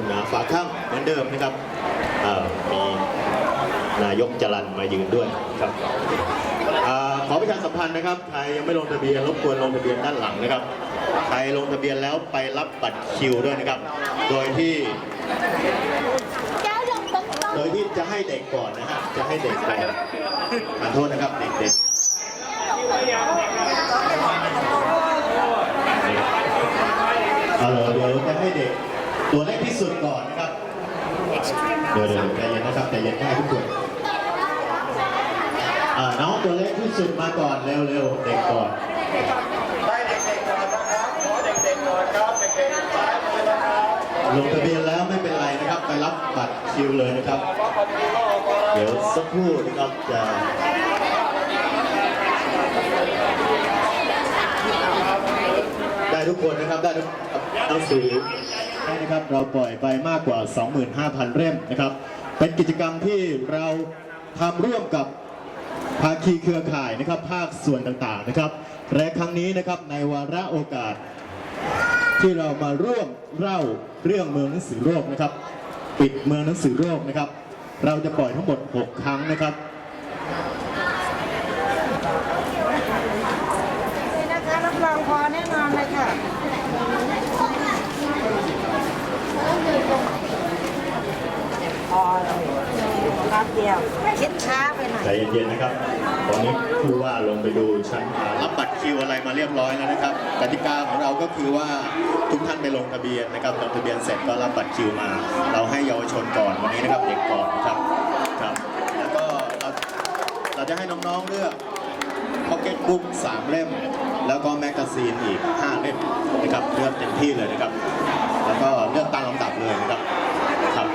คุณหนาฝาข้างเหมือนเดิมนะครับมีนายกจรันมายืนด้วยครับอขอประชาสัมพันธ์นะครับใครยังไม่ลงทะเบียนรบกวนลงทะเบียนด้านหลังนะครับใครลงทะเบียนแล้วไปรับบัตรคิวด้วยนะครับ โดยที่โดยที่จะให้เด็กก่อนนะฮะจะให้เด็กก่อนขอโทษนะครับเด็กๆเอาเดี๋ยวจะให้เด็ก ตัวเล็กที่สุดก่อนนะครับเดี๋ยวเดี๋ยวใจเย็นนะครับใจเย็นได้ทุกคนอ่าน้องตัวเล็กที่สุดมาก่อนเร็วๆเด็กก่อนได้เด็กๆก่อนนะครับขอเด็กๆก่อนครับเด็กๆซ้ายมือนะครับลงทะเบียนแล้วไม่เป็นไรนะครับ ไปรับบัตรคิวเลยนะครับรับคนที่เข้าก่อนเดี๋ยวสักครู่นะครับจะได้ทุกคนนะครับได้ทุกหนังสือ ได้นะครับเราปล่อยไปมากกว่า 25,000 เล่มนะครับ เป็นกิจกรรมที่เราทำร่วมกับภาคีเครือข่ายนะครับ ภาคส่วนต่างๆนะครับและครั้งนี้นะครับในวาระโอกาส ที่เรามาร่วมเล่าเรื่องเมืองหนังสือโลกนะครับ ปิดเมืองหนังสือโลกนะครับ เราจะปล่อยทั้งหมด 6 ครั้งนะครับ นี่นะคะรับรองพอแน่นอนเลยค่ะ พอเลยรับเดียว คิดช้าไปหน่อยใจเย็นๆนะครับ ตอนนี้ผู้ว่าลงไปดูชั้นรับบัตรคิวอะไรมาเรียบร้อยแล้วนะครับกติกาของเราก็คือว่าทุกท่านไปลงทะเบียนนะครับลงทะเบียนเสร็จก็รับบัตรคิวมา เราให้เยาวชนก่อนวันนี้นะครับเด็กก่อนครับครับ แล้วก็เราเราจะให้น้องๆเลือกพ็อกเก็ตบุ๊ก3เล่ม แล้วก็แมกกาซีนอีก 5 เล่มนะครับเลือกเต็มที่เลยนะครับ แล้วก็เลือกตามลำดับเลยนะครับครับ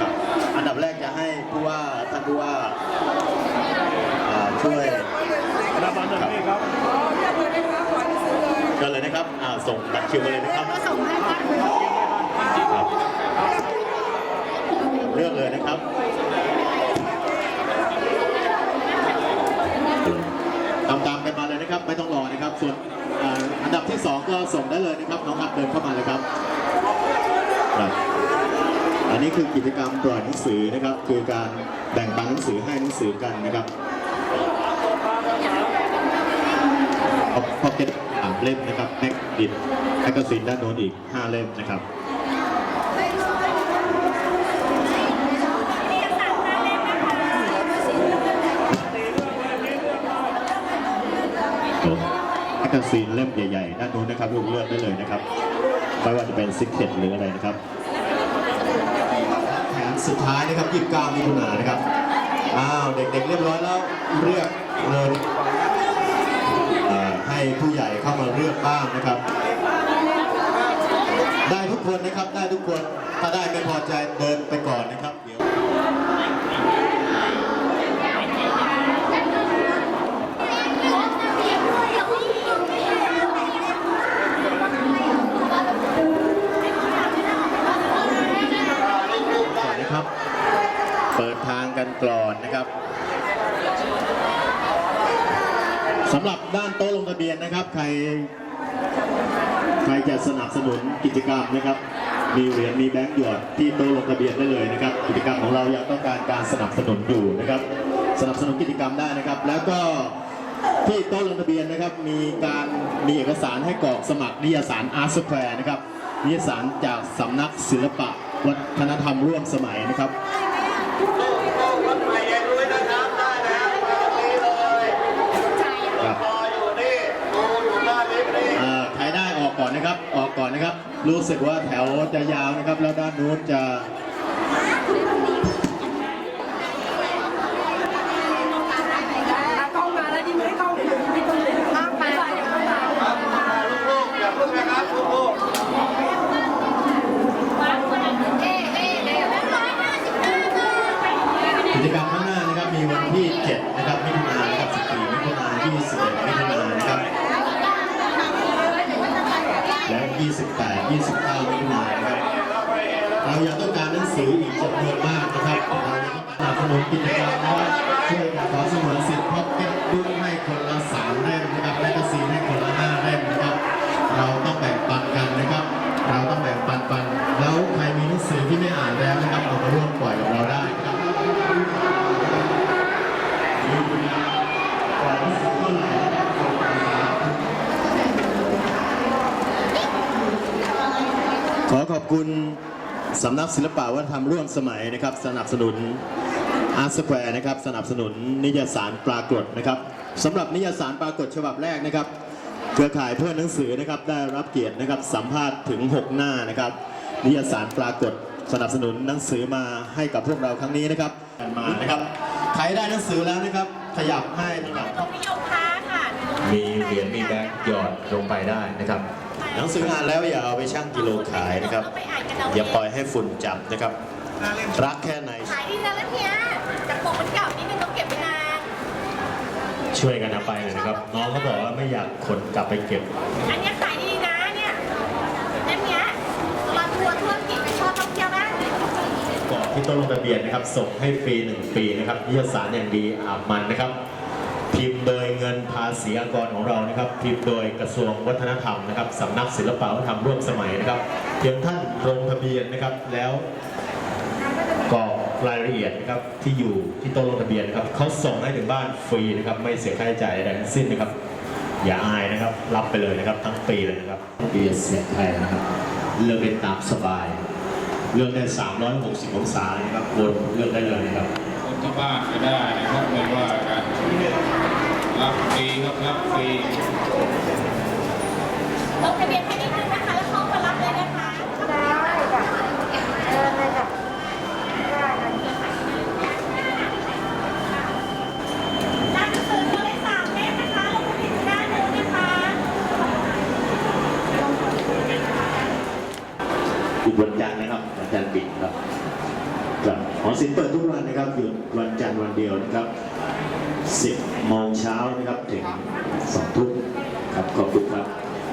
ครับ อันดับแรกจะให้ผู้ว่าท่านผู้ว่าอ่าช่วยรับบัตรนี้ครับเชิญเลยนะครับอ่าส่งบัตรคิวมาเลยนะครับครับเลือกเลยนะครับตามตามๆกันมาเลยนะครับ ไม่ต้องรอนะครับ ส่วนอ่าอันดับที่สองก็ส่งได้เลยนะครับ น้องครับเดินเข้ามาเลยครับครับอั นนี้คือกิจกรรมปล่อยหนังสือนะครับ คือการแบ่งปันหนังสือให้หนังสือกันนะครับพ็อกเก็ตสามเล่มนะครับแม็กดิดแมกกาซีนด้านโน้นอีก 5 เล่มนะครับแมกกาซีนเล่มใหญ่ๆด้านโน้นนะครับลูกเลือกได้เลยนะครับไม่ว่าจะเป็นซิกเก็ตหรืออะไรนะครับ สุดท้ายนะครับ29มิถุนายนนะครับ อ้าว เด็กๆเรียบร้อยแล้วเรียกเลยให้ผู้ใหญ่เข้ามาเลือกบ้างนะครับ ได้ทุกคนนะครับ ได้ทุกคน ถ้าได้ไม่พอใจเดินไปก่อนนะครับ เดี๋ยว ก่อนนะครับ เปิดทางกันก่อนนะครับ สำหรับด้านโต๊ะลงทะเบียนนะครับ ใคร ใครจะสนับสนุนกิจกรรมนะครับ มีเหรียญมีแบงค์หยอดที่โต๊ะลงทะเบียนได้เลยนะครับ กิจกรรมของเรายังต้องการการสนับสนุนอยู่นะครับ สนับสนุนกิจกรรมได้นะครับ แล้วก็ที่โต๊ะลงทะเบียนนะครับ มีการมีเอกสารให้กรอกสมัครนิยสารอาร์ตสแควร์นะครับนิยสารจากสำนักศิลปะวัฒนธรรมร่วมสมัยนะครับรถใหม่ยายรุ้ยนะครับได้แล้ว กก่อนนะครับ ออกก่อนนะครับ รู้สึกว่าแถวจะยาวนะครับ แล้วด้านนู้นจะ เข้ามาแล้วดิไม่เข้าไม่ต้องเลยเข้ามา ลูกๆอย่าเพิ่งนะครับลูกๆ กิจกรรมข้างหน้านะครับ มีวันที่ 7 นะครับมิถุนายนนะครับ 14 มิถุนายน21 มิถุนายนนะครับ และ 28 29มิถุนายนะครับเรายังต้องการหนังสืออีกจำนวนมากนะครับเรายังต้องสนับสนุนกิจกรรมนะครับช่วยกันขอสงวนสิทธิ์พ็อกเก็ตบุ๊กให้คนละสามเล่มนะครับแมกกาซีนให้คนละ5เล่มนะครับ เราต้องแบ่งปันกัน คุณสำนักศิลปะวัฒนธรรมร่วมสมัยนะครับ สนับสนุนอาร์ตสแควร์นะครับสนับสนุนนิยสารปรากฏนะครับสำหรับนิยสารปรากฏฉบับแรกนะครับ เครือข่ายเพื่อนหนังสือนะครับได้รับเกียรตินะครับสัมภาษณ์ถึง 6 หน้านะครับ นิยสารปรากฏสนับสนุนหนังสือมาให้กับพวกเราครั้งนี้นะครับมานะครับใครได้หนังสือแล้วนะครับ ขยับให้นะครับตรงนิยมค้าค่ะมีเหรียญมีแบงค์หยอดลงไปได้นะครับห นังสืออ่านแล้วอย่าเอาไปชั่งกิโลขายนะครับไปอ่านกันเอาอย่าปล่อยให้ฝุ่นจับนะครับ รักแค่ไหน ขายดีนะแล้วเนี่ยแต่ปกมันเก่านิดนึงต้องเก็บไว้นานช่วยกันเอาไปเลยนะครับ น้องเขาบอกว่าไม่อยากขนกลับไปเก็บ อันเนี้ยขายดีนะเนี่ยอันเนี้ยตลอดทัวร์ทั่วอังกฤษไปชอบท่องเที่ยวนะก่อนที่ต้นลงทะเบียนนะครับ ส่งให้ฟรี1ปีนะครับนิยสารอย่างดีอาบมันนะครับ พิมพ์โดย เงินภาษีอากรของเรานะครับพิมพ์โดยกระทรวงวัฒนธรรมนะครับสำนักศิลปวัฒนธรรมร่วมสมัยนะครับเพียงท่านลงทะเบียนนะครับแล้วกรอกรายละเอียดนะครับที่อยู่ที่ต้นลงทะเบียนนะครับเขาส่งให้ถึงบ้านฟรีนะครับไม่เสียค่าใช้จ่ายใดทั้งสิ้นนะครับ อย่าอายนะครับรับไปเลยนะครับทั้งปีเลยนะครับเบียร์เสียไทยนะครับเลือกได้ตามสบายเลือกได้ 360 องศานะครับวนเลือกได้เลยนะครับคนที่บ้านก็ได้นะครับไม่ว่ากัน รับฟรีครับรับฟรีลงทะเบียนแค่นิดนึงนะคะ แล้วเข้ามารับเลยนะคะได้จ้ะเดินเลยจ้ะได้เลยร้านหนังสือตัวเลขสามเล่มนะคะลงทะเบียนหน้าหนึ่งนะคะอีกวันจันทร์นะครับวันจันทร์ปิดครับครับหอศิลป์เปิดทุกวันนะครับหยุดวันจันทร์วันเดียวนะครับ 10โมงเช้านะครับถึง2ทุ่มครับขอบคุณครับ